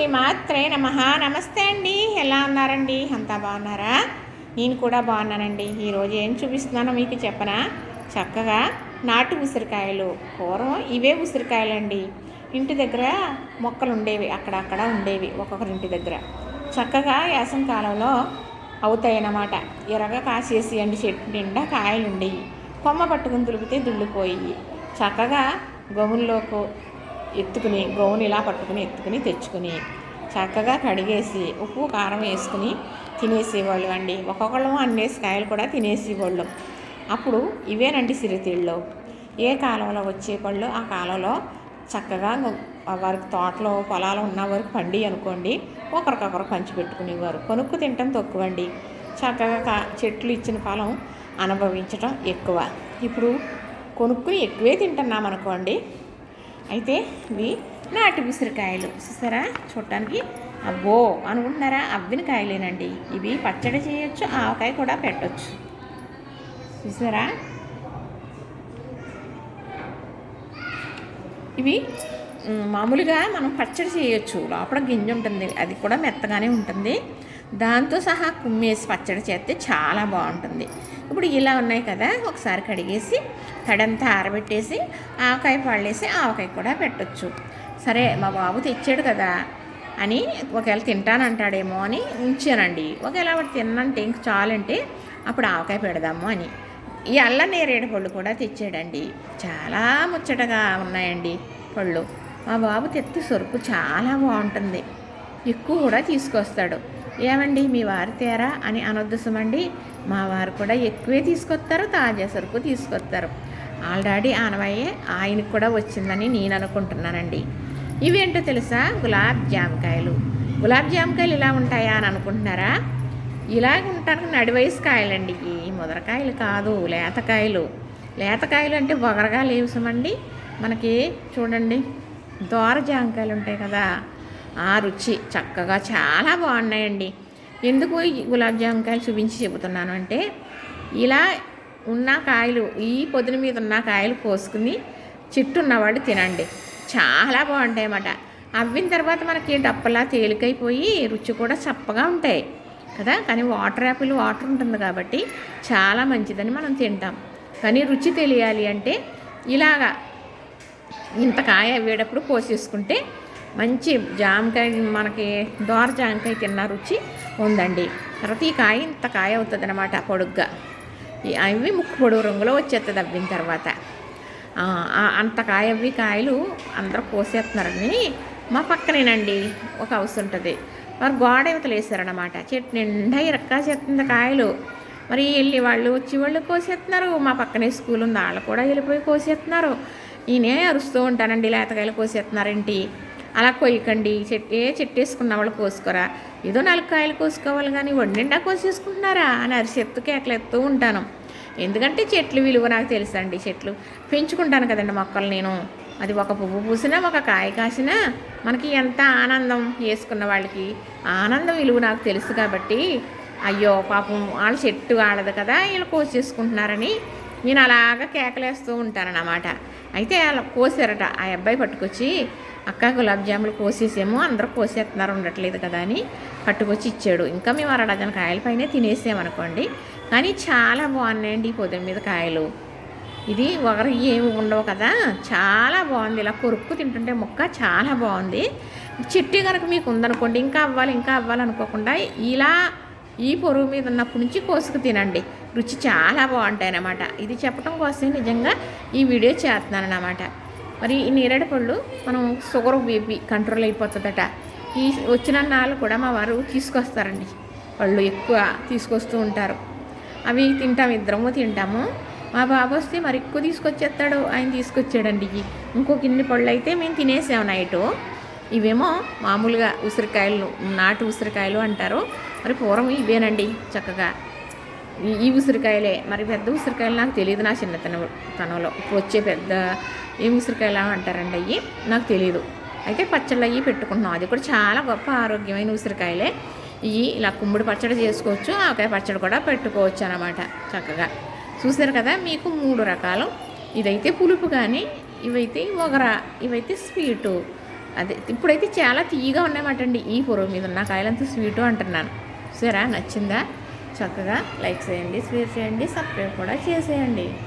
శ్రీమాత్రే నమ. నమస్తే అండి. ఎలా ఉన్నారండి? అంతా బాగున్నారా? నేను కూడా బాగున్నానండి. ఈరోజు ఏం చూపిస్తున్నానో మీకు చెప్పనా? చక్కగా నాటు ఉసిరికాయలు పూర్వం ఇవే ఉసిరికాయలండి. ఇంటి దగ్గర మొక్కలు ఉండేవి అక్కడక్కడ ఉండేవి ఒక్కొక్కరి ఇంటి దగ్గర. చక్కగా వేసం కాలంలో అవుతాయన్నమాట. ఎరగ కాసేసి అండి చెట్టు నిండా కాయలు ఉండేవి కొమ్మ పట్టుకుని దులిపితే దుళ్ళిపోయి చక్కగా గోవుల్లోకి ఎత్తుకుని గోవుని ఇలా పట్టుకుని ఎత్తుకుని తెచ్చుకుని చక్కగా కడిగేసి ఉప్పు కారం వేసుకుని తినేసేవాళ్ళు అండి. ఒక్కొక్కళ్ళం అన్నేసి కాయలు కూడా తినేసేవాళ్ళు. అప్పుడు ఇవేనండి సిరితీళ్ళు. ఏ కాలంలో వచ్చే పళ్ళు? ఆ కాలంలో చక్కగా వారికి తోటలో పొలాలు ఉన్న వరకు పండి అనుకోండి ఒకరికొకరు పంచి పెట్టుకునేవారు. కొనుక్కు తినటం తక్కువండి. చక్కగా కా చెట్లు ఇచ్చిన ఫలం అనుభవించటం ఎక్కువ. ఇప్పుడు కొనుక్కుని ఎక్కువే తింటున్నాం అనుకోండి అయితే ఇవి నాటి ఉసిరికాయలు. చూసారా? చూడటానికి అబ్బో! అనుకుంటున్నారా? అవ్విన కాయలేనండి. ఇవి పచ్చడి చేయొచ్చు ఆవకాయ కూడా పెట్టచ్చు. చూసారా? ఇవి మామూలుగా మనం పచ్చడి చేయొచ్చు. లోపల గింజ ఉంటుంది. అది కూడా మెత్తగానే ఉంటుంది. దాంతో సహా కుమ్మేసి పచ్చడి చేస్తే చాలా బాగుంటుంది. ఇప్పుడు ఇలా ఉన్నాయి కదా ఒకసారి కడిగేసి తడంతా ఆరబెట్టేసి ఆవకాయ పళ్ళేసి ఆవకాయ కూడా పెట్టొచ్చు. సరే మా బాబు తెచ్చాడు కదా అని ఒకవేళ తింటానంటాడేమో అని ఉంచానండి. ఒకవేళ వాడు తిన్నంటే ఇంక చాలంటే అప్పుడు ఆవకాయ పెడదాము అని. ఈ అల్ల నేరేడు పళ్ళు కూడా తెచ్చాడండి. చాలా ముచ్చటగా ఉన్నాయండి పళ్ళు. మా బాబు తెత్తి సొరుపు చాలా బాగుంటుంది. ఎక్కువ కూడా తీసుకొస్తాడు. ఏమండి మీ వారి తేరా అని అనొద్దుసమండి. మా వారు కూడా ఎక్కువే తీసుకొస్తారు తాజా సరుకు తీసుకొస్తారు. ఆల్రెడీ ఆనవాయే ఆయనకు కూడా వచ్చిందని నేను అనుకుంటున్నానండి. ఇవేంటో తెలుసా? గులాబ్ జామకాయలు. గులాబ్ జామకాయలు ఇలా ఉంటాయా అని అనుకుంటున్నారా? ఇలాగ ఉంటారు నడి వయసు కాయలండి. ఈ ముదరకాయలు కాదు లేతకాయలు. లేతకాయలు అంటే బొగరగా లేవుసమండి మనకి చూడండి దోర జామకాయలు ఉంటాయి కదా. ఆ రుచి చక్కగా చాలా బాగున్నాయండి. ఎందుకు ఈ గులాబ్ జామకాయలు చూపించి చెబుతున్నాను అంటే ఇలా ఉన్న కాయలు ఈ పొద్దున మీద ఉన్న కాయలు కోసుకుని చెట్టు ఉన్నవాడు తినండి. చాలా బాగుంటాయి అన్నమాట అవ్విన తర్వాత మనకి డప్పలా తేలికైపోయి రుచి కూడా చప్పగా ఉంటాయి. కదా? కానీ వాటర్ యాపిల్ వాటర్ ఉంటుంది కాబట్టి చాలా మంచిదని మనం తింటాం. కానీ రుచి తెలియాలి అంటే ఇలాగా ఇంత కాయ వేడప్పుడు కోసేసుకుంటే మంచి జామకాయ మనకి దోర జామకాయ తిన్న రుచి ఉందండి. తర్వాత ఈ కాయ ఇంత కాయ అవుతుంది అనమాట పొడుగ్గా. ఈ అవి ముక్కు పొడుగు రంగులో వచ్చేస్తుంది అవ్విన తర్వాత. అంత కాయ అవి కాయలు అందరూ కోసేస్తున్నారని మా పక్కనేనండి ఒక హౌస్ ఉంటుంది. వారు గోడ యువతలు వేసారనమాట చెట్టు నిండా ఇరక్కా చేస్తుంది కాయలు. మరి వెళ్ళి వాళ్ళు వచ్చి వాళ్ళు కోసేస్తున్నారు మా పక్కనే స్కూల్ ఉంది వాళ్ళు కూడా వెళ్ళిపోయి కోసేస్తున్నారు నేనే అరుస్తూ ఉంటానండి లేతకాయలు కోసేస్తున్నారేంటి అలా కొయ్యకండి. చెట్టు ఏ చెట్టు వేసుకున్న వాళ్ళు కోసుకోరా? ఏదో నాలుగు కాయలు కోసుకోవాలి కానీ వండిండా కోసేసుకుంటున్నారా? అని అరిసెత్తు కేకలెత్తూ ఉంటాను. ఎందుకంటే చెట్లు విలువ నాకు తెలుసండి. చెట్లు పెంచుకుంటాను కదండి మొక్కలు నేను. అది ఒక పువ్వు పూసినా ఒక కాయ కాసినా మనకి ఎంత ఆనందం వేసుకున్న వాళ్ళకి. ఆనందం విలువ నాకు తెలుసు కాబట్టి అయ్యో పాపం వాళ్ళ చెట్టు ఆడదు కదా వీళ్ళు కోసేసుకుంటున్నారని నేను అలాగా కేకలేస్తూ ఉంటానన్నమాట. అయితే అలా కోసారట. ఆ అబ్బాయి పట్టుకొచ్చి అక్క గులాబ్ జాములు కోసేసేమో అందరూ కోసేస్తున్నారు ఉండట్లేదు కదా అని పట్టుకొచ్చి ఇచ్చాడు. ఇంకా మేము అర డజన్ కాయల పైన తినేసామనుకోండి కానీ చాలా బాగున్నాయండి ఈ మీద కాయలు. ఇది ఒకరు ఏమి ఉండవు కదా. చాలా బాగుంది. ఇలా కొరుక్కు తింటుంటే ముక్క చాలా బాగుంది. చెట్టు కనుక మీకు ఉందనుకోండి ఇంకా అవ్వాలి ఇంకా అవ్వాలి అనుకోకుండా ఇలా ఈ పొరుగు మీద ఉన్నప్పటి నుంచి కోసుకు తినండి. రుచి చాలా బాగుంటాయి అన్నమాట ఇది చెప్పడం కోసం నిజంగా ఈ వీడియో చేస్తున్నాను అన్నమాట మరి ఈ నేరేడు పళ్ళు మనం షుగర్ బీపీ కంట్రోల్ అయిపోతుందట. ఈ వచ్చిన నాళ్ళు కూడా మా వారు తీసుకొస్తారండి. పళ్ళు ఎక్కువ తీసుకొస్తూ ఉంటారు. అవి తింటాము ఇద్దరము తింటాము. మా బాబు వస్తే మరి ఎక్కువ తీసుకొచ్చేస్తాడు ఆయన తీసుకొచ్చాడండి. ఇంకొక ఇన్ని పళ్ళు అయితే మేము తినేసాము నైటు. ఇవేమో మామూలుగా ఉసిరికాయలు నాటు ఉసిరికాయలు అంటారు. మరి పూర్వం ఇవేనండి చక్కగా. ఈ ఈ ఉసిరికాయలే. మరి పెద్ద ఉసిరికాయలు నాకు తెలియదు నా చిన్నతన తనంలో. ఇప్పుడు వచ్చే పెద్ద ఈ ఉసిరికాయలు అంటారండి అవి నాకు తెలియదు అయితే పచ్చళ్ళు అవి పెట్టుకుంటున్నాం. అది కూడా చాలా గొప్ప ఆరోగ్యమైన ఉసిరికాయలే. ఇవి ఇలా కుమ్మడి పచ్చడి చేసుకోవచ్చు. ఆకాయ పచ్చడి కూడా పెట్టుకోవచ్చు అనమాట చక్కగా. చూసారు కదా మీకు మూడు రకాలు. ఇదైతే పులుపు కానీ ఇవైతే ఒగర ఇవైతే స్వీటు. అదే ఇప్పుడైతే చాలా తీయగా ఉన్నాయన్నమాట అండి ఈ పొరుగు మీద ఉన్న కాయలంతా స్వీటు అంటున్నాను. చూసారా? నచ్చిందా? చక్కగా లైక్ చేయండి షేర్ చేయండి సబ్స్క్రైబ్ కూడా చేసేయండి.